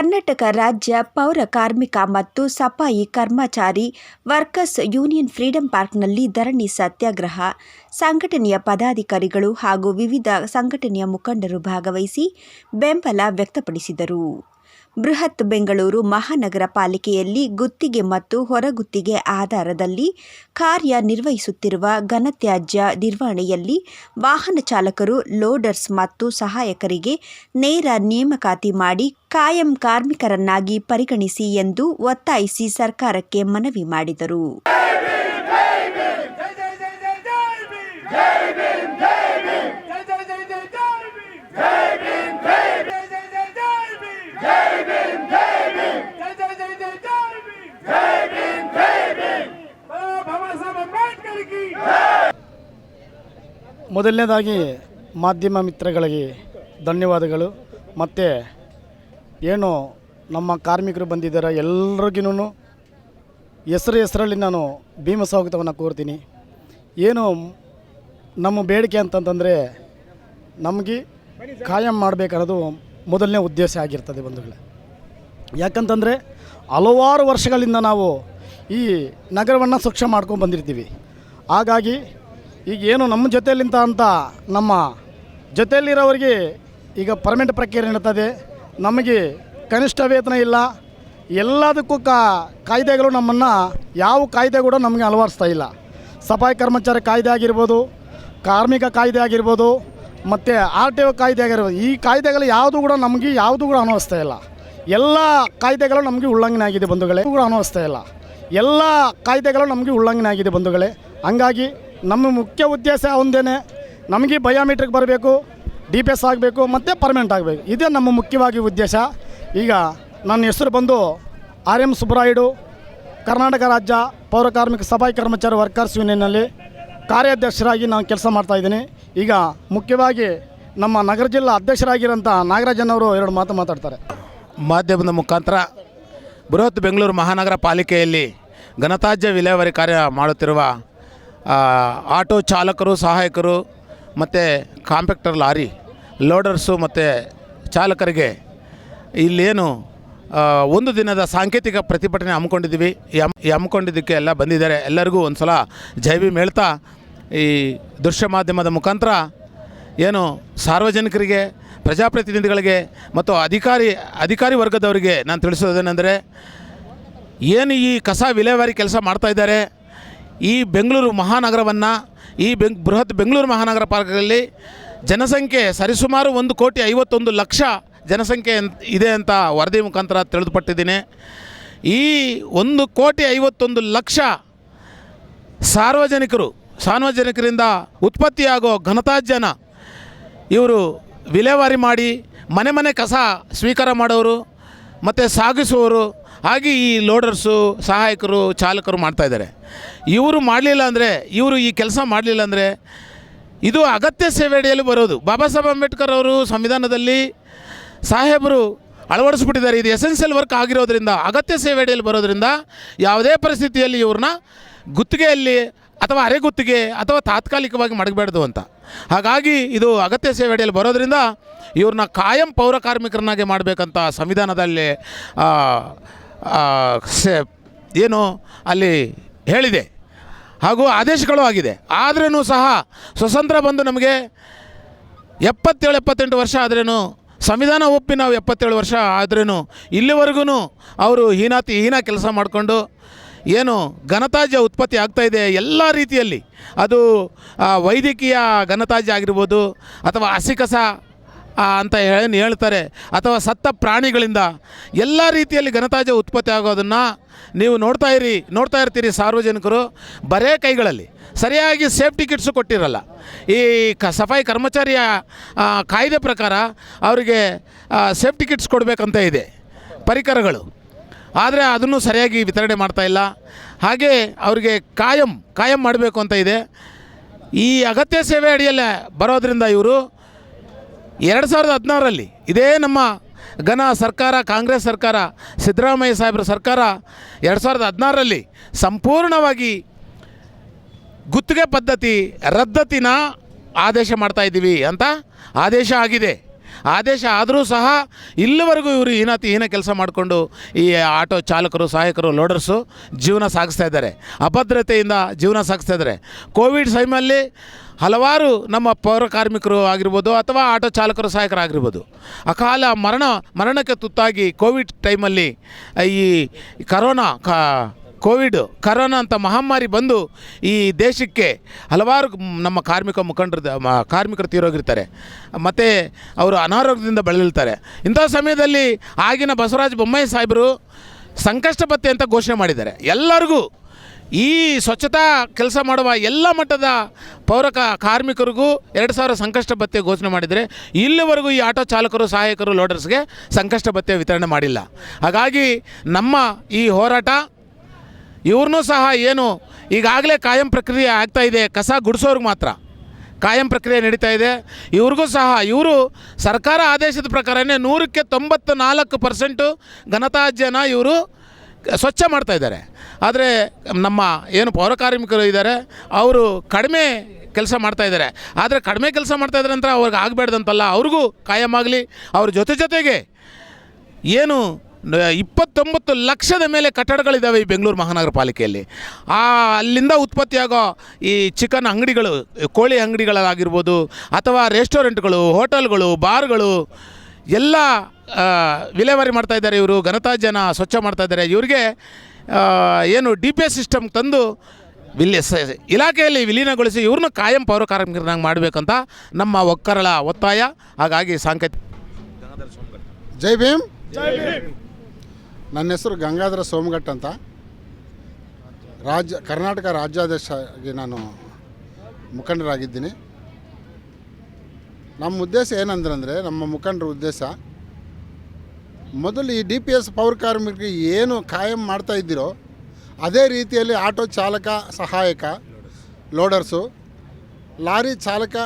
ಕರ್ನಾಟಕ ರಾಜ್ಯ ಪೌರ ಕಾರ್ಮಿಕ ಮತ್ತು ಸಫಾಯಿ ಕರ್ಮಚಾರಿ ವರ್ಕರ್ಸ್ ಯೂನಿಯನ್ ಫ್ರೀಡಂ ಪಾರ್ಕ್ನಲ್ಲಿ ಧರಣಿ ಸತ್ಯಾಗ್ರಹ. ಸಂಘಟನೆಯ ಪದಾಧಿಕಾರಿಗಳು ಹಾಗೂ ವಿವಿಧ ಸಂಘಟನೆಯ ಮುಖಂಡರು ಭಾಗವಹಿಸಿ ಬೆಂಬಲ ವ್ಯಕ್ತಪಡಿಸಿದರು. ಬೃಹತ್ ಬೆಂಗಳೂರು ಮಹಾನಗರ ಪಾಲಿಕೆಯಲ್ಲಿ ಗುತ್ತಿಗೆ ಮತ್ತು ಹೊರಗುತ್ತಿಗೆ ಆಧಾರದಲ್ಲಿ ಕಾರ್ಯನಿರ್ವಹಿಸುತ್ತಿರುವ ಘನತ್ಯಾಜ್ಯ ನಿರ್ವಹಣೆಯಲ್ಲಿ ವಾಹನ ಚಾಲಕರು, ಲೋಡರ್ಸ್ ಮತ್ತು ಸಹಾಯಕರಿಗೆ ನೇರ ನೇಮಕಾತಿ ಮಾಡಿ ಕಾಯಂ ಕಾರ್ಮಿಕರನ್ನಾಗಿ ಪರಿಗಣಿಸಿ ಎಂದು ಒತ್ತಾಯಿಸಿ ಸರ್ಕಾರಕ್ಕೆ ಮನವಿ ಮಾಡಿದರು. ಮೊದಲನೇದಾಗಿ ಮಾಧ್ಯಮ ಮಿತ್ರಗಳಿಗೆ ಧನ್ಯವಾದಗಳು. ಮತ್ತು ಏನು ನಮ್ಮ ಕಾರ್ಮಿಕರು ಬಂದಿದ್ದಾರೆ ಎಲ್ರಿಗೂ ಹೆಸರು ಹೆಸರಲ್ಲಿ ನಾನು ಭೀಮ ಸ್ವಾಗತವನ್ನು ಕೋರ್ತೀನಿ. ಏನು ನಮ್ಮ ಬೇಡಿಕೆ ಅಂತಂತಂದರೆ ನಮಗೆ ಕಾಯಂ ಮಾಡಬೇಕನ್ನೋದು ಮೊದಲನೇ ಉದ್ದೇಶ ಆಗಿರ್ತದೆ ಬಂಧುಗಳೇ. ಯಾಕಂತಂದರೆ ಹಲವಾರು ವರ್ಷಗಳಿಂದ ನಾವು ಈ ನಗರವನ್ನು ಸ್ವಚ್ಛ ಮಾಡ್ಕೊಂಡು ಬಂದಿರ್ತೀವಿ. ಹಾಗಾಗಿ ಈಗ ಏನು ನಮ್ಮ ಜೊತೆಯಲ್ಲಿಂತ ಅಂತ ನಮ್ಮ ಜೊತೆಯಲ್ಲಿರೋರಿಗೆ ಈಗ ಪರ್ಮನೆಂಟ್ ಪ್ರಕ್ರಿಯೆ ನಡೀತದೆ. ನಮಗೆ ಕನಿಷ್ಠ ವೇತನ ಇಲ್ಲ. ಎಲ್ಲದಕ್ಕೂ ಕಾ ಕಾಯ್ದೆಗಳು ನಮ್ಮನ್ನು ಯಾವ ಕಾಯ್ದೆ ಕೂಡ ನಮಗೆ ಅಳವಡಿಸ್ತಾ ಇಲ್ಲ. ಸಫಾಯಿ ಕರ್ಮಚಾರಿ ಕಾಯ್ದೆ ಆಗಿರ್ಬೋದು, ಕಾರ್ಮಿಕ ಕಾಯ್ದೆ ಆಗಿರ್ಬೋದು, ಮತ್ತು ಆರ್ ಟಿ ಒ ಕಾಯ್ದೆ ಆಗಿರ್ಬೋದು, ಈ ಕಾಯ್ದೆಗಳು ಯಾವುದು ಕೂಡ ನಮಗೆ ಯಾವುದು ಕೂಡ ಅನುಭವಿಸ್ತಾ ಇಲ್ಲ. ಎಲ್ಲ ಕಾಯ್ದೆಗಳು ನಮಗೆ ಉಲ್ಲಂಘನೆ ಆಗಿದೆ ಬಂಧುಗಳೇ. ಕೂಡ ಅನುಭವಿಸ್ತಾ ಇಲ್ಲ. ಎಲ್ಲ ಕಾಯ್ದೆಗಳು ನಮಗೆ ಉಲ್ಲಂಘನೆ ಆಗಿದೆ ಬಂಧುಗಳೇ. ಹಂಗಾಗಿ ನಮ್ಮ ಮುಖ್ಯ ಉದ್ದೇಶ ಒಂದೇನೆ, ನಮಗೆ ಬಯೋಮೆಟ್ರಿಕ್ ಬರಬೇಕು ಡಿ ಪಿ ಎಸ್ ಆಗಬೇಕು, ಮತ್ತು ಪರ್ಮನೆಂಟ್ ಆಗಬೇಕು. ಇದೇ ನಮ್ಮ ಮುಖ್ಯವಾಗಿ ಉದ್ದೇಶ. ಈಗ ನನ್ನ ಹೆಸರು ಬಂದು ಆರ್ ಎಂ ಸುಬ್ಬರಾಯುಡು ಕರ್ನಾಟಕ ರಾಜ್ಯ ಪೌರ ಕಾರ್ಮಿಕ ಸಫಾಯಿ ಕರ್ಮಚಾರಿ ವರ್ಕರ್ಸ್ ಯೂನಿಯನ್ನಲ್ಲಿ ಕಾರ್ಯಾಧ್ಯಕ್ಷರಾಗಿ ನಾನು ಕೆಲಸ ಮಾಡ್ತಾಯಿದ್ದೀನಿ ಈಗ ಮುಖ್ಯವಾಗಿ ನಮ್ಮ ನಗರ ಜಿಲ್ಲಾ ಅಧ್ಯಕ್ಷರಾಗಿರೋಂಥ ನಾಗರಾಜನವರು ಎರಡು ಮಾತು ಮಾತಾಡ್ತಾರೆ. ಮಾಧ್ಯಮದ ಮುಖಾಂತರ ಬೃಹತ್ ಬೆಂಗಳೂರು ಮಹಾನಗರ ಪಾಲಿಕೆಯಲ್ಲಿ ಘನತ್ಯಾಜ್ಯ ವಿಲೇವಾರಿ ಕಾರ್ಯ ಮಾಡುತ್ತಿರುವ ಆಟೋ ಚಾಲಕರು, ಸಹಾಯಕರು, ಮತ್ತು ಕಾಂಪ್ಯಾಕ್ಟರ್ ಲಾರಿ ಲೋಡರ್ಸು ಮತ್ತು ಚಾಲಕರಿಗೆ ಇಲ್ಲೇನು ಒಂದು ದಿನದ ಸಾಂಕೇತಿಕ ಪ್ರತಿಭಟನೆ ಹಮ್ಮಿಕೊಂಡಿದ್ದೀವಿ. ಎಂ ಹಮ್ಮಿಕೊಂಡಿದ್ದಕ್ಕೆ ಎಲ್ಲ ಬಂದಿದ್ದಾರೆ. ಎಲ್ಲರಿಗೂ ಒಂದು ಸಲ ಜೈವಿ ಹೇಳ್ತಾ, ಈ ದೃಶ್ಯ ಮಾಧ್ಯಮದ ಮುಖಾಂತರ ಏನು ಸಾರ್ವಜನಿಕರಿಗೆ, ಪ್ರಜಾಪ್ರತಿನಿಧಿಗಳಿಗೆ ಮತ್ತು ಅಧಿಕಾರಿ ಅಧಿಕಾರಿ ವರ್ಗದವರಿಗೆ ನಾನು ತಿಳಿಸೋದೇನೆಂದರೆ, ಏನು ಈ ಕಸ ವಿಲೇವಾರಿ ಕೆಲಸ ಮಾಡ್ತಾ ಇದ್ದಾರೆ ಈ ಬೆಂಗಳೂರು ಮಹಾನಗರವನ್ನು, ಈ ಬೆಂಗ್, ಬೃಹತ್ ಬೆಂಗಳೂರು ಮಹಾನಗರ ಪಾಲಿಕೆಯಲ್ಲಿ ಜನಸಂಖ್ಯೆ ಸರಿಸುಮಾರು ಒಂದು ಕೋಟಿ ಐವತ್ತೊಂದು ಲಕ್ಷ ಜನಸಂಖ್ಯೆ ಇದೆ ಅಂತ ವರದಿ ಮುಖಾಂತರ ತಿಳಿದುಪಟ್ಟಿದ್ದೀನಿ. ಈ ಒಂದು ಕೋಟಿ ಐವತ್ತೊಂದು ಲಕ್ಷ ಸಾರ್ವಜನಿಕರು, ಸಾರ್ವಜನಿಕರಿಂದ ಉತ್ಪತ್ತಿಯಾಗೋ ಘನತಾಜ್ಯನ ಇವರು ವಿಲೇವಾರಿ ಮಾಡಿ, ಮನೆ ಮನೆ ಕಸ ಸ್ವೀಕಾರ ಮಾಡೋರು, ಮತ್ತು ಸಾಗಿಸುವವರು ಹಾಗೆ ಈ ಲೋಡರ್ಸು ಸಹಾಯಕರು, ಚಾಲಕರು ಮಾಡ್ತಾಯಿದ್ದಾರೆ ಇವರು ಮಾಡಲಿಲ್ಲ ಅಂದರೆ, ಇವರು ಈ ಕೆಲಸ ಮಾಡಲಿಲ್ಲ ಅಂದರೆ, ಇದು ಅಗತ್ಯ ಸೇವೆ ಅಡಿಯಲ್ಲಿ ಬರೋದು. ಬಾಬಾ ಸಾಹೇಬ್ ಅಂಬೇಡ್ಕರ್ ಅವರು ಸಂವಿಧಾನದಲ್ಲಿ ಸಾಹೇಬರು ಅಳವಡಿಸ್ಬಿಟ್ಟಿದ್ದಾರೆ. ಇದು ಎಸೆನ್ಷಿಯಲ್ ವರ್ಕ್ ಆಗಿರೋದ್ರಿಂದ, ಅಗತ್ಯ ಸೇವೆ ಅಡಿಯಲ್ಲಿ ಬರೋದ್ರಿಂದ ಯಾವುದೇ ಪರಿಸ್ಥಿತಿಯಲ್ಲಿ ಇವ್ರನ್ನ ಗುತ್ತಿಗೆಯಲ್ಲಿ ಅಥವಾ ಅರೆಗುತ್ತಿಗೆ ಅಥವಾ ತಾತ್ಕಾಲಿಕವಾಗಿ ಮಡಗಬೇಡ್ದು ಅಂತ. ಹಾಗಾಗಿ ಇದು ಅಗತ್ಯ ಸೇವೆ ಅಡಿಯಲ್ಲಿ ಬರೋದರಿಂದ ಇವ್ರನ್ನ ಕಾಯಂ ಪೌರ ಕಾರ್ಮಿಕರನ್ನಾಗಿ ಮಾಡಬೇಕಂತ ಸಂವಿಧಾನದಲ್ಲಿ ಏನು ಅಲ್ಲಿ ಹೇಳಿದೆ. ಹಾಗೂ ಆದೇಶಗಳು ಆಗಿದೆ. ಆದ್ರೂ ಸಹ ಸ್ವತಂತ್ರ ಬಂದು ನಮಗೆ ಎಪ್ಪತ್ತೇಳು, ಎಪ್ಪತ್ತೆಂಟು ವರ್ಷ ಆದ್ರೂ ಸಂವಿಧಾನ ಒಪ್ಪಿ ನಾವು ಎಪ್ಪತ್ತೇಳು ವರ್ಷ ಆದ್ರೂ ಇಲ್ಲಿವರೆಗೂ ಅವರು ಹೀನಾತಿ, ಹೀನ ಕೆಲಸ ಮಾಡಿಕೊಂಡು ಏನು ಘನತಾಜ್ಯ ಉತ್ಪತ್ತಿ ಆಗ್ತಾ ಇದೆ ಎಲ್ಲ ರೀತಿಯಲ್ಲಿ. ಅದು ವೈದ್ಯಕೀಯ ಘನತಾಜ್ಯ ಆಗಿರ್ಬೋದು ಅಥವಾ ಹಸಿಕಸ ಅಂತ ಏನು ಹೇಳ್ತಾರೆ. ಅಥವಾ ಸತ್ತ ಪ್ರಾಣಿಗಳಿಂದ ಎಲ್ಲ ರೀತಿಯಲ್ಲಿ ಘನತಾಜ್ಯ ಉತ್ಪತ್ತಿ ಆಗೋದನ್ನು ನೀವು ನೋಡ್ತಾ ಇರಿ, ನೋಡ್ತಾ ಇರ್ತೀರಿ ಸಾರ್ವಜನಿಕರು ಬರೇ ಕೈಗಳಲ್ಲಿ. ಸರಿಯಾಗಿ ಸೇಫ್ಟಿ ಕಿಟ್ಸು ಕೊಟ್ಟಿರಲ್ಲ. ಈ ಕ, ಸಫಾಯಿ ಕರ್ಮಚಾರಿಯ ಕಾಯ್ದೆ ಪ್ರಕಾರ ಅವರಿಗೆ ಸೇಫ್ಟಿ ಕಿಟ್ಸ್ ಕೊಡಬೇಕಂತ ಇದೆ ಪರಿಕರಗಳು. ಆದರೆ ಅದನ್ನು ಸರಿಯಾಗಿ ವಿತರಣೆ ಮಾಡ್ತಾ ಇಲ್ಲ. ಹಾಗೆ ಅವರಿಗೆ ಕಾಯಂ ಕಾಯಂ ಮಾಡಬೇಕು ಅಂತ ಇದೆ. ಈ ಅಗತ್ಯ ಸೇವೆ ಅಡಿಯಲ್ಲೇ ಬರೋದರಿಂದ ಇವರು ಎರಡು ಸಾವಿರದ ಹದಿನಾರರಲ್ಲಿ ಇದೇ ನಮ್ಮ ಘನ ಸರ್ಕಾರ, ಕಾಂಗ್ರೆಸ್ ಸರ್ಕಾರ, ಸಿದ್ದರಾಮಯ್ಯ ಸಾಹೇಬ್ರ ಸರ್ಕಾರ ಎರಡು ಸಾವಿರದ ಹದಿನಾರರಲ್ಲಿ ಸಂಪೂರ್ಣವಾಗಿ ಗುತ್ತಿಗೆ ಪದ್ಧತಿ, ರದ್ದತಿನ ಆದೇಶ ಮಾಡ್ತಾಯಿದ್ದೀವಿ ಅಂತ ಆದೇಶ ಆಗಿದೆ. ಆದೇಶ ಆದರೂ ಸಹ ಇಲ್ಲಿವರೆಗೂ ಇವರು ಹೀನತಿ ಹೀನ ಕೆಲಸ ಮಾಡಿಕೊಂಡು ಈ ಆಟೋ ಚಾಲಕರು, ಸಹಾಯಕರು, ಲೋಡರ್ಸು ಜೀವನ ಸಾಗಿಸ್ತಾ ಇದ್ದಾರೆ. ಅಭದ್ರತೆಯಿಂದ ಜೀವನ ಸಾಗಿಸ್ತಾ ಇದ್ದಾರೆ. ಕೋವಿಡ್ ಟೈಮಲ್ಲಿ ಹಲವಾರು ನಮ್ಮ ಪೌರ ಕಾರ್ಮಿಕರು ಆಗಿರ್ಬೋದು ಅಥವಾ ಆಟೋ ಚಾಲಕರು ಸಹಾಯಕರಾಗಿರ್ಬೋದು ಅಕಾಲ ಮರಣ, ಮರಣಕ್ಕೆ ತುತ್ತಾಗಿ ಕೋವಿಡ್ ಟೈಮಲ್ಲಿ ಈ ಕರೋನಾ ಕಾ ಕೋವಿಡ್ ಕರೋನಾ ಅಂತ ಮಹಾಮಾರಿ ಬಂದು ಈ ದೇಶಕ್ಕೆ ಹಲವಾರು ನಮ್ಮ ಕಾರ್ಮಿಕ ಮುಖಂಡರು ಕಾರ್ಮಿಕರು ತೀರೋಗಿರ್ತಾರೆ. ಮತ್ತು ಅವರು ಅನಾರೋಗ್ಯದಿಂದ ಬಳಲಿರ್ತಾರೆ ಇಂಥ ಸಮಯದಲ್ಲಿ ಆಗಿನ ಬಸವರಾಜ ಬೊಮ್ಮಾಯಿ ಸಾಹೇಬರು ಸಂಕಷ್ಟ ಪತ್ತೆ ಅಂತ ಘೋಷಣೆ ಮಾಡಿದ್ದಾರೆ. ಎಲ್ಲರಿಗೂ ಈ ಸ್ವಚ್ಛತಾ ಕೆಲಸ ಮಾಡುವ ಎಲ್ಲ ಮಟ್ಟದ ಪೌರ ಕಾರ್ಮಿಕರಿಗೂ ಎರಡು ಸಾವಿರ ಸಂಕಷ್ಟ ಭತ್ಯೆ ಘೋಷಣೆ ಮಾಡಿದರೆ ಇಲ್ಲಿವರೆಗೂ ಈ ಆಟೋ ಚಾಲಕರು, ಸಹಾಯಕರು ಲೋಡರ್ಸ್ಗೆ ಸಂಕಷ್ಟ ಭತ್ಯೆ ವಿತರಣೆ ಮಾಡಿಲ್ಲ. ಹಾಗಾಗಿ ನಮ್ಮ ಈ ಹೋರಾಟ ಇವ್ರನ್ನೂ ಸಹ ಏನು ಈಗಾಗಲೇ ಕಾಯಂ ಪ್ರಕ್ರಿಯೆ ಆಗ್ತಾ ಇದೆ, ಕಸ ಗುಡಿಸೋರ್ಗೆ ಮಾತ್ರ ಕಾಯಂ ಪ್ರಕ್ರಿಯೆ ನಡೀತಾ ಇದೆ. ಇವ್ರಿಗೂ ಸಹ, ಇವರು ಸರ್ಕಾರ ಆದೇಶದ ಪ್ರಕಾರನೇ ನೂರಕ್ಕೆ ತೊಂಬತ್ತು ನಾಲ್ಕು ಪರ್ಸೆಂಟು ಘನತಾಜ್ಯನ ಇವರು ಸ್ವಚ್ಛ ಮಾಡ್ತಾ ಇದ್ದಾರೆ. ಆದರೆ ನಮ್ಮ ಏನು ಪೌರ ಕಾರ್ಮಿಕರು ಇದ್ದಾರೆ, ಅವರು ಕಡಿಮೆ ಕೆಲಸ ಮಾಡ್ತಾ ಇದ್ದಾರೆ. ಆದರೆ ಕಡಿಮೆ ಕೆಲಸ ಮಾಡ್ತಾ ಇದ್ದಾರೆ ಅಂತ ಅವ್ರಿಗೆ ಆಗಬೇಡ್ದಂತಲ್ಲ, ಅವ್ರಿಗೂ ಕಾಯಂ ಆಗಲಿ. ಅವ್ರ ಜೊತೆ ಜೊತೆಗೆ ಏನು ಇಪ್ಪತ್ತೊಂಬತ್ತು ಲಕ್ಷದ ಮೇಲೆ ಕಟ್ಟಡಗಳಿದ್ದಾವೆ ಈ ಬೆಂಗಳೂರು ಮಹಾನಗರ ಪಾಲಿಕೆಯಲ್ಲಿ. ಆ, ಅಲ್ಲಿಂದ ಉತ್ಪತ್ತಿಯಾಗೋ ಈ ಚಿಕನ್ ಅಂಗಡಿಗಳು, ಕೋಳಿ ಅಂಗಡಿಗಳಾಗಿರ್ಬೋದು, ಅಥವಾ ರೆಸ್ಟೋರೆಂಟ್ಗಳು, ಹೋಟೆಲ್ಗಳು, ಬಾರ್ಗಳು, ಎಲ್ಲ ವಿಲೇವಾರಿ ಮಾಡ್ತಾ ಇದ್ದಾರೆ ಇವರು ಘನತಾಜ್ಯನ ಸ್ವಚ್ಛ ಮಾಡ್ತಾ ಇದ್ದಾರೆ. ಇವರಿಗೆ ಏನು ಡಿ ಪಿ ಎಸ್ ಸಿಸ್ಟಮ್ ತಂದು ವಿಲಿ ಇಲಾಖೆಯಲ್ಲಿ ವಿಲೀನಗೊಳಿಸಿ ಇವ್ರನ್ನ ಕಾಯಂ ಪೌರ ಕಾರ್ಮಿಕರನ್ನಾಗಿ ಮಾಡಬೇಕಂತ ನಮ್ಮ ಒಕ್ಕರಳ ಒತ್ತಾಯ. ಹಾಗಾಗಿ ಸಾಂಕೇತಿಕ ಜೈ ಭೀಮ್. ಜೈ ಭೀಮ್. ನನ್ನ ಹೆಸರು ಗಂಗಾಧರ ಸೋಮಘಟ್ ಅಂತ. ರಾಜ್ಯ, ಕರ್ನಾಟಕ ರಾಜ್ಯಾಧ್ಯಕ್ಷರಾಗಿ ನಾನು ಮುಖಂಡರಾಗಿದ್ದೀನಿ. ನಮ್ಮ ಉದ್ದೇಶ ಏನಂದ್ರೆ ನಮ್ಮ ಮುಖಂಡರ ಉದ್ದೇಶ, ಮೊದಲು ಈ ಡಿ ಪಿ ಎಸ್ ಪೌರ ಕಾರ್ಮಿಕರಿಗೆ ಏನು ಕಾಯಂ ಮಾಡ್ತಾ ಇದ್ದೀರೋ, ಅದೇ ರೀತಿಯಲ್ಲಿ ಆಟೋ ಚಾಲಕ ಸಹಾಯಕ ಲೋಡರ್ಸು, ಲಾರಿ ಚಾಲಕ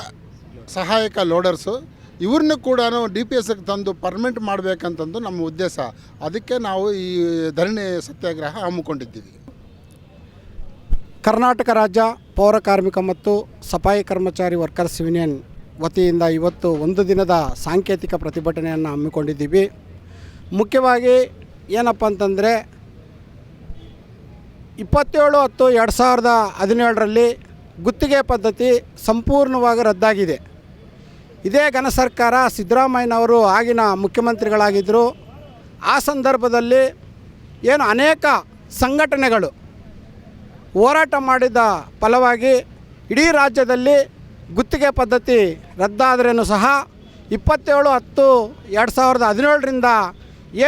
ಸಹಾಯಕ ಲೋಡರ್ಸು ಇವ್ರನ್ನೂ ಕೂಡ ಡಿ ಪಿ ಎಸ್ಗೆ ತಂದು ಪರ್ಮನೆಂಟ್ ಮಾಡಬೇಕಂತಂದು ನಮ್ಮ ಉದ್ದೇಶ. ಅದಕ್ಕೆ ನಾವು ಈ ಧರಣಿ ಸತ್ಯಾಗ್ರಹ ಹಮ್ಮಿಕೊಂಡಿದ್ದೀವಿ. ಕರ್ನಾಟಕ ರಾಜ್ಯ ಪೌರ ಕಾರ್ಮಿಕ ಮತ್ತು ಸಫಾಯಿ ಕರ್ಮಚಾರಿ ವರ್ಕರ್ಸ್ ಯೂನಿಯನ್ ವತಿಯಿಂದ ಇವತ್ತು ಒಂದು ದಿನದ ಸಾಂಕೇತಿಕ ಪ್ರತಿಭಟನೆಯನ್ನು ಹಮ್ಮಿಕೊಂಡಿದ್ದೀವಿ. ಮುಖ್ಯವಾಗಿ ಏನಪ್ಪ ಅಂತಂದರೆ ಇಪ್ಪತ್ತೇಳು ಹತ್ತು ಎರಡು ಸಾವಿರದ ಹದಿನೇಳರಲ್ಲಿ ಗುತ್ತಿಗೆ ಪದ್ಧತಿ ಸಂಪೂರ್ಣವಾಗಿ ರದ್ದಾಗಿದೆ. ಇದೇ ಘನ ಸರ್ಕಾರ ಸಿದ್ದರಾಮಯ್ಯನವರು ಆಗಿನ ಮುಖ್ಯಮಂತ್ರಿಗಳಾಗಿದ್ದರು. ಆ ಸಂದರ್ಭದಲ್ಲಿ ಏನು ಅನೇಕ ಸಂಘಟನೆಗಳು ಹೋರಾಟ ಮಾಡಿದ ಫಲವಾಗಿ ಇಡೀ ರಾಜ್ಯದಲ್ಲಿ ಗುತ್ತಿಗೆ ಪದ್ಧತಿ ರದ್ದಾದ್ರೂ ಸಹ ಇಪ್ಪತ್ತೇಳು ಹತ್ತು ಎರಡು ಸಾವಿರದ ಹದಿನೇಳರಿಂದ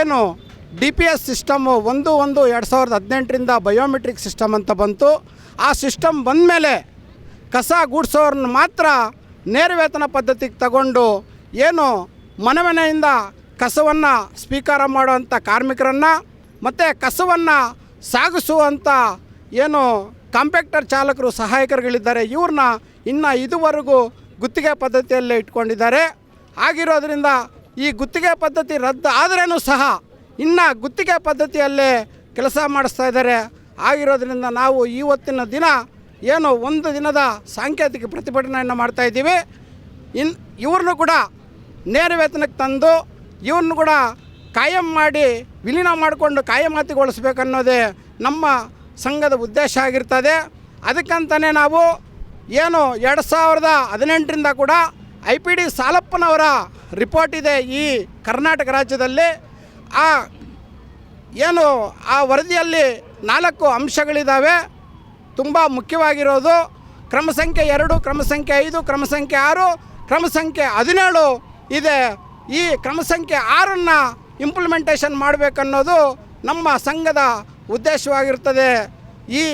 ಏನು ಡಿ ಪಿ ಎಸ್ ಸಿಸ್ಟಮು ಒಂದು ಒಂದು ಎರಡು ಸಾವಿರದ ಹದಿನೆಂಟರಿಂದ ಬಯೋಮೆಟ್ರಿಕ್ ಸಿಸ್ಟಮ್ ಅಂತ ಬಂತು. ಆ ಸಿಸ್ಟಮ್ ಬಂದಮೇಲೆ ಕಸ ಗುಡಿಸೋರನ್ನ ಮಾತ್ರ ನೇರ ವೇತನ ಪದ್ಧತಿಗೆ ತಗೊಂಡು ಏನು ಮನೆ ಮನೆಯಿಂದ ಕಸವನ್ನು ಸ್ವೀಕಾರ ಮಾಡುವಂಥ ಕಾರ್ಮಿಕರನ್ನು ಮತ್ತು ಕಸವನ್ನು ಸಾಗಿಸುವಂಥ ಏನು ಕಾಂಪ್ಯಾಕ್ಟರ್ ಚಾಲಕರು ಸಹಾಯಕರುಗಳಿದ್ದಾರೆ, ಇವ್ರನ್ನ ಇನ್ನು ಇದುವರೆಗೂ ಗುತ್ತಿಗೆ ಪದ್ಧತಿಯಲ್ಲೇ ಇಟ್ಕೊಂಡಿದ್ದಾರೆ. ಆಗಿರೋದ್ರಿಂದ ಈ ಗುತ್ತಿಗೆ ಪದ್ಧತಿ ರದ್ದು ಆದ್ರೂ ಸಹ ಇನ್ನು ಗುತ್ತಿಗೆ ಪದ್ಧತಿಯಲ್ಲೇ ಕೆಲಸ ಮಾಡಿಸ್ತಾ ಇದ್ದಾರೆ. ಆಗಿರೋದ್ರಿಂದ ನಾವು ಇವತ್ತಿನ ದಿನ ಏನು ಒಂದು ದಿನದ ಸಾಂಕೇತಿಕ ಪ್ರತಿಭಟನೆಯನ್ನು ಮಾಡ್ತಾ ಇದ್ದೀವಿ. ಇನ್ ಇವ್ರನ್ನೂ ಕೂಡ ನೇರ ವೇತನಕ್ಕೆ ತಂದು ಇವ್ರನ್ನೂ ಕೂಡ ಕಾಯಂ ಮಾಡಿ ವಿಲೀನ ಮಾಡಿಕೊಂಡು ಕಾಯಮಾತಿಗೊಳಿಸ್ಬೇಕನ್ನೋದೇ ನಮ್ಮ ಸಂಘದ ಉದ್ದೇಶ ಆಗಿರ್ತದೆ. ಅದಕ್ಕಂತಲೇ ನಾವು ಏನು ಎರಡು ಸಾವಿರದ ಹದಿನೆಂಟರಿಂದ ಕೂಡ ಐ ಪಿ ಡಿ ಸಾಲಪ್ಪನವರ ರಿಪೋರ್ಟ್ ಇದೆ ಈ ಕರ್ನಾಟಕ ರಾಜ್ಯದಲ್ಲಿ. ಆ ಏನು ಆ ವರದಿಯಲ್ಲಿ ನಾಲ್ಕು ಅಂಶಗಳಿದ್ದಾವೆ. ತುಂಬ ಮುಖ್ಯವಾಗಿರೋದು ಕ್ರಮ ಸಂಖ್ಯೆ ಎರಡು, ಕ್ರಮ ಸಂಖ್ಯೆ ಐದು, ಕ್ರಮ ಸಂಖ್ಯೆ ಆರು, ಕ್ರಮ ಸಂಖ್ಯೆ ಹದಿನೇಳು ಇದೆ. ಈ ಕ್ರಮ ಸಂಖ್ಯೆ ಆರನ್ನು ಇಂಪ್ಲಿಮೆಂಟೇಷನ್ ಮಾಡಬೇಕನ್ನೋದು ನಮ್ಮ ಸಂಘದ ಉದ್ದೇಶವಾಗಿರ್ತದೆ. ಈ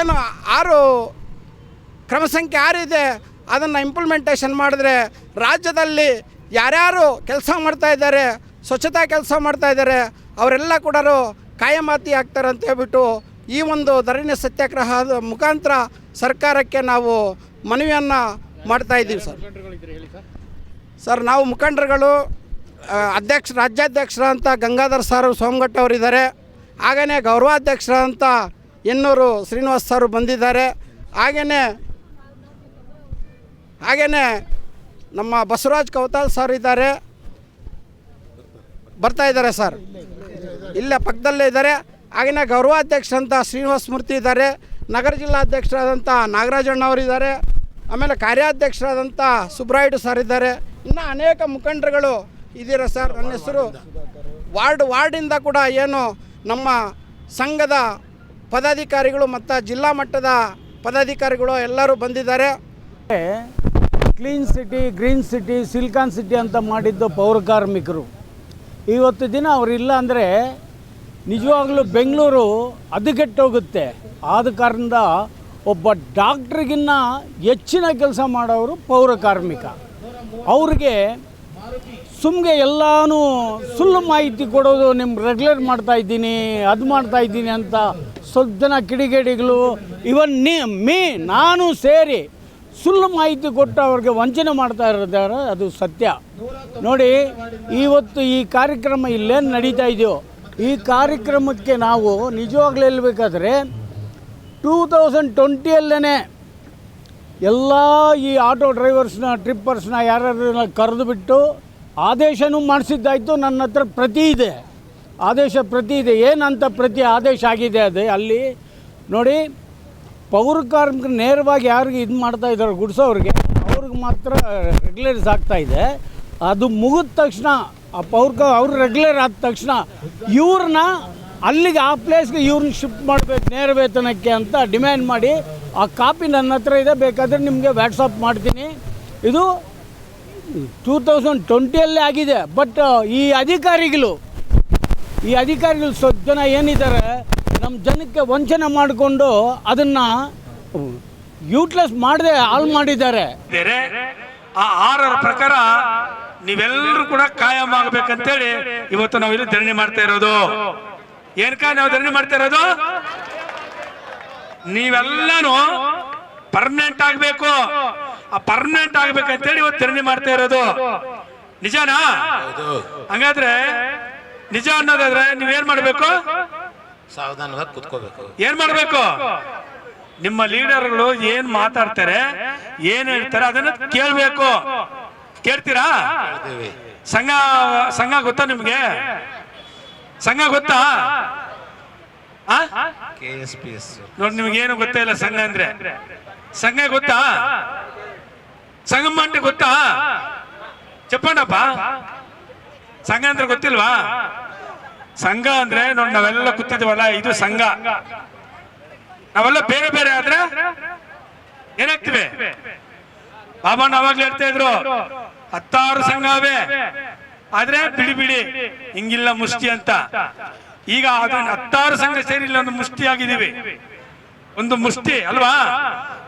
ಏನು ಆರು ಕ್ರಮ ಸಂಖ್ಯೆ ಆರಿದೆ ಅದನ್ನು ಇಂಪ್ಲಿಮೆಂಟೇಷನ್ ಮಾಡಿದ್ರೆ ರಾಜ್ಯದಲ್ಲಿ ಯಾರ್ಯಾರು ಕೆಲಸ ಮಾಡ್ತಾ ಇದ್ದಾರೆ, ಸ್ವಚ್ಛತಾ ಕೆಲಸ ಮಾಡ್ತಾ ಇದ್ದಾರೆ, ಅವರೆಲ್ಲ ಕೂಡ ಕಾಯಮಾತಿ ಆಗ್ತಾರೆ ಅಂತ ಹೇಳ್ಬಿಟ್ಟು ಈ ಒಂದು ಧರಣಿ ಸತ್ಯಾಗ್ರಹದ ಮುಖಾಂತರ ಸರ್ಕಾರಕ್ಕೆ ನಾವು ಮನವಿಯನ್ನು ಮಾಡ್ತಾ ಇದ್ದೀವಿ, ಸರ್. ಸರ್, ನಾವು ಮುಖಂಡರುಗಳು ಅಧ್ಯಕ್ಷ ರಾಜ್ಯಾಧ್ಯಕ್ಷರ ಅಂತ ಗಂಗಾಧರ್ ಸರ್ ಸೋಮಘಟ್ಟ ಅವರಿದ್ದಾರೆ ಹಾಗೆಯೇ ಗೌರವಾಧ್ಯಕ್ಷರ ಅಂತ ಎನ್ನೂರು ಶ್ರೀನಿವಾಸ್ ಸರ್ ಬಂದಿದ್ದಾರೆ. ಹಾಗೆಯೇ ಹಾಗೆಯೇ ನಮ್ಮ ಬಸವರಾಜ್ ಕೌತಾಲ್ ಸರ್ ಇದ್ದಾರೆ. ಬರ್ತಾ ಇದ್ದಾರೆ, ಸರ್. ಇಲ್ಲೇ ಪಕ್ಕದಲ್ಲೇ ಇದ್ದಾರೆ. ಹಾಗೆಯೇ ಗೌರವಾಧ್ಯಕ್ಷರಂತ ಶ್ರೀನಿವಾಸ ಮೂರ್ತಿ ಇದ್ದಾರೆ, ನಗರ ಜಿಲ್ಲಾಧ್ಯಕ್ಷರಾದಂಥ ನಾಗರಾಜಣ್ಣ ಅವರು ಇದ್ದಾರೆ, ಆಮೇಲೆ ಕಾರ್ಯಾಧ್ಯಕ್ಷರಾದಂಥ ಸುಬ್ರಾಯ್ಡು ಸರ್ ಇದ್ದಾರೆ. ಇನ್ನು ಅನೇಕ ಮುಖಂಡರುಗಳು ಇದ್ದೀರಾ ಸರ್? ನನ್ನ ಹೆಸರು ವಾರ್ಡ್, ವಾರ್ಡಿಂದ ಕೂಡ ಏನು ನಮ್ಮ ಸಂಘದ ಪದಾಧಿಕಾರಿಗಳು ಮತ್ತು ಜಿಲ್ಲಾ ಮಟ್ಟದ ಪದಾಧಿಕಾರಿಗಳು ಎಲ್ಲರೂ ಬಂದಿದ್ದಾರೆ. Clean city green city silicon city ಅಂತ ಮಾಡಿದ್ದು ಪೌರ ಕಾರ್ಮಿಕರು. ಇವತ್ತು ದಿನ ಅವರಿಲ್ಲ ಅಂದರೆ ನಿಜವಾಗ್ಲೂ ಬೆಂಗಳೂರು ಹದಗೆಟ್ಟೋಗುತ್ತೆ ಆದ ಕಾರಣದ ಒಬ್ಬ ಡಾಕ್ಟ್ರಿಗಿನ್ನ ಹೆಚ್ಚಿನ ಕೆಲಸ ಮಾಡೋರು ಪೌರ ಕಾರ್ಮಿಕ. ಅವ್ರಿಗೆ ಸುಮ್ಮನೆ ಎಲ್ಲನೂ ಸುಳ್ಳು ಮಾಹಿತಿ ಕೊಡೋದು ನಿಮ್ಮ ರೆಗ್ಯುಲರ್ ಮಾಡ್ತಾ ಇದ್ದೀನಿ, ಅದು ಮಾಡ್ತಾ ಇದ್ದೀನಿ ಅಂತ ಸ್ವಲ್ಪ ಜನ ಕಿಡಿಗೇಡಿಗಳು ಇವನ್ ನೀ, ಮೀ, ನಾನು ಸೇರಿ ಸುಳ್ಳು ಮಾಹಿತಿ ಕೊಟ್ಟು ಅವ್ರಿಗೆ ವಂಚನೆ ಮಾಡ್ತಾ ಇದ್ದಾರೆ ಅದು ಸತ್ಯ. ನೋಡಿ, ಇವತ್ತು ಈ ಕಾರ್ಯಕ್ರಮ ಇಲ್ಲೇನು ನಡೀತಾ ಇದೆಯೋ ಈ ಕಾರ್ಯಕ್ರಮಕ್ಕೆ ನಾವು ನಿಜವಾಗ್ಲೂ ಹೇಳ್ಬೇಕಾದ್ರೆ ಟೂ ತೌಸಂಡ್ ಟ್ವೆಂಟಿಯಲ್ಲೇ ಎಲ್ಲ ಈ ಆಟೋ ಡ್ರೈವರ್ಸ್ನ, ಟ್ರಿಪ್ಪರ್ಸ್ನ ಯಾರ್ಯಾರನ್ನ ಕರೆದು ಬಿಟ್ಟು ಆದೇಶನೂ ಮಾಡಿಸಿದ್ದಾಯಿತು. ನನ್ನ ಹತ್ರ ಪ್ರತಿ ಇದೆ. ಆದೇಶ ಪ್ರತಿ ಇದೆ. ಏನಂತ ಪ್ರತಿ ಆದೇಶ ಆಗಿದೆ ಅದೇ ಅಲ್ಲಿ. ನೋಡಿ, ಪೌರ ಕಾರ್ಮಿಕರು ನೇರವಾಗಿ ಯಾರಿಗೆ ಇದು ಮಾಡ್ತಾ ಇದ್ದಾರೆ ಗುಡಿಸೋರಿಗೆ ಅವ್ರಿಗೆ ಮಾತ್ರ ರೆಗ್ಯುಲರ್ಸ್ ಆಗ್ತಾ ಇದೆ. ಅದು ಮುಗಿದ ತಕ್ಷಣ ಪೌರ ಕ- ಅವ್ರು ರೆಗ್ಯುಲರ್ ಆದ ತಕ್ಷಣ ಇವ್ರನ್ನ ಅಲ್ಲಿಗೆ ಆ ಪ್ಲೇಸ್ಗೆ ಇವ್ರನ್ನ ಶಿಫ್ಟ್ ಮಾಡಬೇಕು, ನೇರ ವೇತನಕ್ಕೆ ಅಂತ ಡಿಮ್ಯಾಂಡ್ ಮಾಡಿ, ಆ ಕಾಪಿ ನನ್ನ ಹತ್ರ ಇದೆ, ಬೇಕಾದರೆ ನಿಮಗೆ ವ್ಯಾಟ್ಸಪ್ ಮಾಡ್ತೀನಿ. ಇದು ಟೂ ತೌಸಂಡ್ ಟ್ವೆಂಟಿಯಲ್ಲೇ ಆಗಿದೆ ಬಟ್ ಈ ಅಧಿಕಾರಿಗಳು ಈ ಅಧಿಕಾರಿಗಳು ಸ್ವಲ್ಪ ಜನ ಏನಿದ್ದಾರೆ ನಮ್ಮ ಜನಕ್ಕೆ ವಂಚನೆ ಮಾಡಿಕೊಂಡು ಅದನ್ನು ಯೂಟ್ಲೆಸ್ ಮಾಡದೆ ಹಾಲ್ ಮಾಡಿದ್ದಾರೆ. ಆ ಆರರ ಪ್ರಕಾರ ನೀವೆಲ್ಲರೂ ಕೂಡ ಕಾಯಂ ಆಗ್ಬೇಕಂತೇಳಿ ಇವತ್ತು ನಾವು ಇಲ್ಲಿ ಧರಣಿ ಮಾಡ್ತಾ ಇರೋದು. ಏನ್ಕ ನಾವು ಧರಣಿ ಮಾಡ್ತಾ ಇರೋದು? ನೀವೆಲ್ಲಾನು ಪರ್ಮನೆಂಟ್ ಆಗ್ಬೇಕು. ಆ ಪರ್ಮನೆಂಟ್ ಆಗ್ಬೇಕಂತೇಳಿ ಇವತ್ತು ಧರಣಿ ಮಾಡ್ತಾ ಇರೋದು. ನಿಜನಾ? ಹಂಗಾದ್ರೆ ನಿಜ ಅನ್ನೋದಾದ್ರೆ ನೀವೇನ್ ಮಾಡ್ಬೇಕು? ಸಾವಧಾನವಾಗಿ ಕುತ್ಕೋಬೇಕು. ಏನ್ ಮಾಡ್ಬೇಕು? ನಿಮ್ಮ ಲೀಡರ್ಗಳು ಏನ್ ಮಾತಾಡ್ತಾರೆ ಏನ್ ಹೇಳ್ತಾರೆ ಅದನ್ನ ಕೇಳ್ಬೇಕು. ಕೇಳ್ತೀರಾ? ಸಂಘ ಸಂಘ ಗೊತ್ತಾ ನಿಮ್ಗೆ? ಸಂಘ ಗೊತ್ತಾ? ನೋಡಿ ನಿಮ್ಗೇನು ಏನು ಗೊತ್ತೇ ಇಲ್ಲ ಸಂಘ ಅಂದ್ರೆ. ಸಂಘ ಗೊತ್ತಾ? ಸಂಗಮ ಗೊತ್ತಾ? ಚಪ್ಪಣ್ಣಪ್ಪ ಸಂಘ ಅಂದ್ರೆ ಗೊತ್ತಿಲ್ವಾ? ಸಂಘ ಅಂದ್ರೆ ನೋಡಿ ನಾವೆಲ್ಲ ಕೂತಿದ್ವಲ್ಲ ಇದು ಸಂಘ. ನಾವೆಲ್ಲ ಬೇರೆ ಬೇರೆ ಆದ್ರೆ ಏನಾಗ್ತಿವೆ? ಬಾಬಣ್ಣ ಅವಾಗ್ಲೇ ಹೇಳ್ತಾ ಇದ್ರು, ಹತ್ತಾರು ಸಂಘ ಅವೆ. ಆದ್ರೆ ಬಿಡಿ ಬಿಡಿ, ಹಿಂಗಿಲ್ಲ ಮುಷ್ಟಿ ಅಂತ. ಈಗ ಅದನ್ನ ಹತ್ತಾರು ಸಂಘ ಸೇರಿ ಇಲ್ಲ ಒಂದು ಮುಷ್ಟಿ ಆಗಿದೀವಿ ಒಂದು ಮುಷ್ಟಿ, ಅಲ್ವಾ?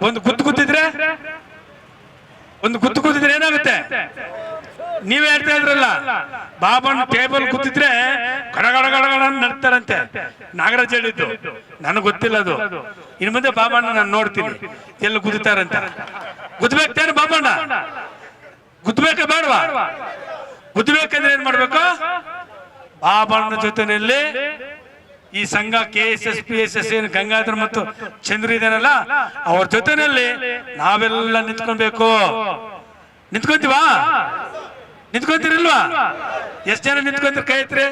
ಒಂದು ಗುತ್ತು ಗುತ್ತಿದ್ರೆ? ಒಂದು ಗುತ್ತು ಗುತ್ತಿದ್ರೆ ಏನಾಗುತ್ತೆ? ನೀವೇ ಹೇಳ್ತಾ ಇದ್ರಲ್ಲ, ಬಾಬಣ್ಣ ಟೇಬಲ್ ಕೂತಿದ್ರೆ ಗಡಗಡ ಗಡಗಡ ನಡ್ತಾರಂತೆ. ನಾಗರಾಜ್ ಹೇಳಿದ್ದು, ನನಗೆ ಗೊತ್ತಿಲ್ಲ ಅದು. ಇನ್ನು ಮುಂದೆ ಬಾಬಣ್ಣ ನಾನು ನೋಡ್ತೀನಿ. ಎಲ್ಲಿ ಗುದ್ದುತ್ತಾರಂತ ಗುದ್ಬೇಕ್ತೇನೆ ಬಾಬಣ್ಣ? ಗುದ್ಬೇಕ ಬೇಡವಾ? ಗುದ್ಬೇಕಂದ್ರೆ ಏನ್ ಮಾಡ್ಬೇಕು? ಬಾಬಣ್ಣ ಜೊತೆನಲ್ಲಿ ಈ ಸಂಘ K S S P S S N Gangadhar ಮತ್ತು ಚಂದ್ರ ಇದಾರಲ್ಲ ಅವ್ರ ಜೊತೆನಲ್ಲಿ ನಾವೆಲ್ಲ ನಿಂತ್ಕೊಬೇಕು ನಿಂತ್ಕೊಂತೀವಾ? ನಿಂತ್ಕೊಂತೀರಿಲ್ವಾ? ಎಷ್ಟು ಜನ ನಿಂತ್ಕೊಂತೀರಿ ಕೈ ಎತ್ತಿರಿ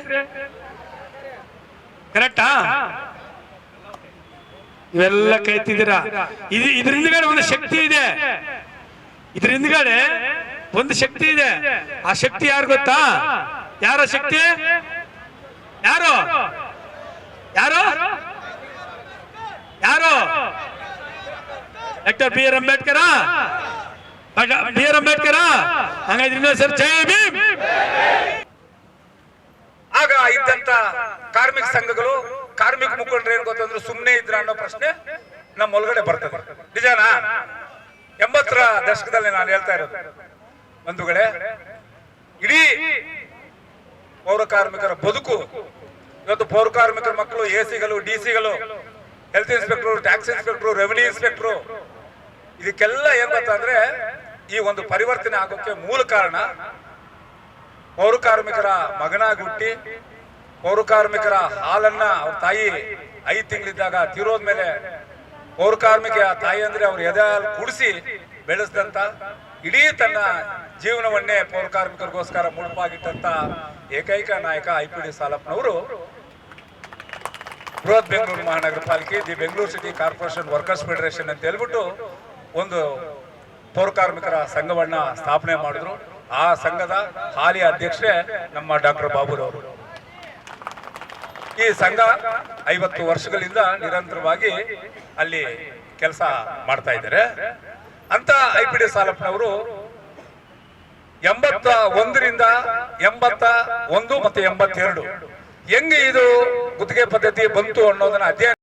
ಕರೆಕ್ಟಾ ಇವೆಲ್ಲ ಕೈ ಎತ್ತಿದ್ದೀರಾ ಇದು ಹಿಂದ್ಗಡೆ ಒಂದು ಶಕ್ತಿ ಇದೆ. ಇದ್ರ ಹಿಂದ್ಗಡೆ ಒಂದು ಶಕ್ತಿ ಇದೆ. ಆ ಶಕ್ತಿ ಯಾರು ಗೊತ್ತಾ? ಯಾರ ಶಕ್ತಿ? ಯಾರು? ಯಾರು? ಯಾರು? Doctor B R Ambedkar? B R Ambedkar? ಹಂಗಾದ್ರೆ ಸರ್. ಜೈ ಭೀಮ್! ಆಗ ಇದ್ದಂತ ಕಾರ್ಮಿಕ ಸಂಘಗಳು ಕಾರ್ಮಿಕ ಮುಖಂಡ್ರು ಏನ್ ಗೊತ್ತಂದ್ರೆ ಸುಮ್ಮನೆ ಇದ್ರ ಅನ್ನೋ ಪ್ರಶ್ನೆ ನಮ್ಮ ಒಳಗಡೆ ಬರ್ತದೆ. ನಿಜನಾ? ಎಂಬತ್ತರ ದಶಕದಲ್ಲಿ ನಾನು ಹೇಳ್ತಾ ಇರೋದು. ಬಂಧುಗಳೇ, ಇಡೀ ಪೌರ ಕಾರ್ಮಿಕರ ಬದುಕು, ಇವತ್ತು ಪೌರ ಕಾರ್ಮಿಕರ ಮಕ್ಕಳು ಎ ಸಿಗಳು D ಸಿಗಳು health inspector, tax inspector, revenue inspector, ಇದಕ್ಕೆಲ್ಲ ಏನ್ ಗೊತ್ತಂದ್ರೆ ಈ ಒಂದು ಪರಿವರ್ತನೆ ಆಗೋಕೆ ಮೂಲ ಕಾರಣ ಪೌರ ಕಾರ್ಮಿಕರ ಮಗನಾಗಿ ಹುಟ್ಟಿ ಪೌರ ಕಾರ್ಮಿಕರ ಹಾಲನ್ನ ಅವ್ರ ತಾಯಿ ಐದು ತಿಂಗಳಿದ್ದಾಗ ತೀರೋದ್ಮೇಲೆ ಪೌರ ಕಾರ್ಮಿಕ ತಾಯಿ ಅಂದ್ರೆ ಅವ್ರ ಎದೆ ಕುಡಿಸಿ ಬೆಳೆಸಿದಂತ ಇಡೀ ತನ್ನ ಜೀವನವನ್ನೇ ಪೌರ ಕಾರ್ಮಿಕರಿಗೋಸ್ಕರ ಮುಡುಪಾಗಿಟ್ಟಂತ ಏಕೈಕ ನಾಯಕ ಐ ಪಿ ಡಿ ಸಾಲಪ್ಪನವರು ಬೃಹತ್ ಬೆಂಗಳೂರು ಮಹಾನಗರ ಪಾಲಿಕೆ, the Bengaluru city corporation workers federation ಅಂತ ಹೇಳ್ಬಿಟ್ಟು ಒಂದು ಪೌರ ಕಾರ್ಮಿಕರ ಸಂಘವನ್ನ ಸ್ಥಾಪನೆ ಮಾಡಿದ್ರು. ಆ ಸಂಘದ ಹಾಲಿ ಅಧ್ಯಕ್ಷೆ ನಮ್ಮ ಡಾಕ್ಟರ್ ಬಾಬುರವರು. ಈ ಸಂಘ ಐವತ್ತು ವರ್ಷಗಳಿಂದ ನಿರಂತರವಾಗಿ ಅಲ್ಲಿ ಕೆಲಸ ಮಾಡ್ತಾ ಇದ್ದಾರೆ. ಅಂತ ಐ ಪಿ ಡಿ ಸಾಲಪ್ಪನವರು ಎಂಬತ್ತ ಒಂದರಿಂದ ಎಂಬತ್ತ ಒಂದು ಮತ್ತೆ ಎಂಬತ್ತೆರಡು. ಹೆಂಗೆ ಇದು ಗುತ್ತಿಗೆ ಪದ್ಧತಿ ಬಂತು ಅನ್ನೋದನ್ನ ಅಧ್ಯಯನ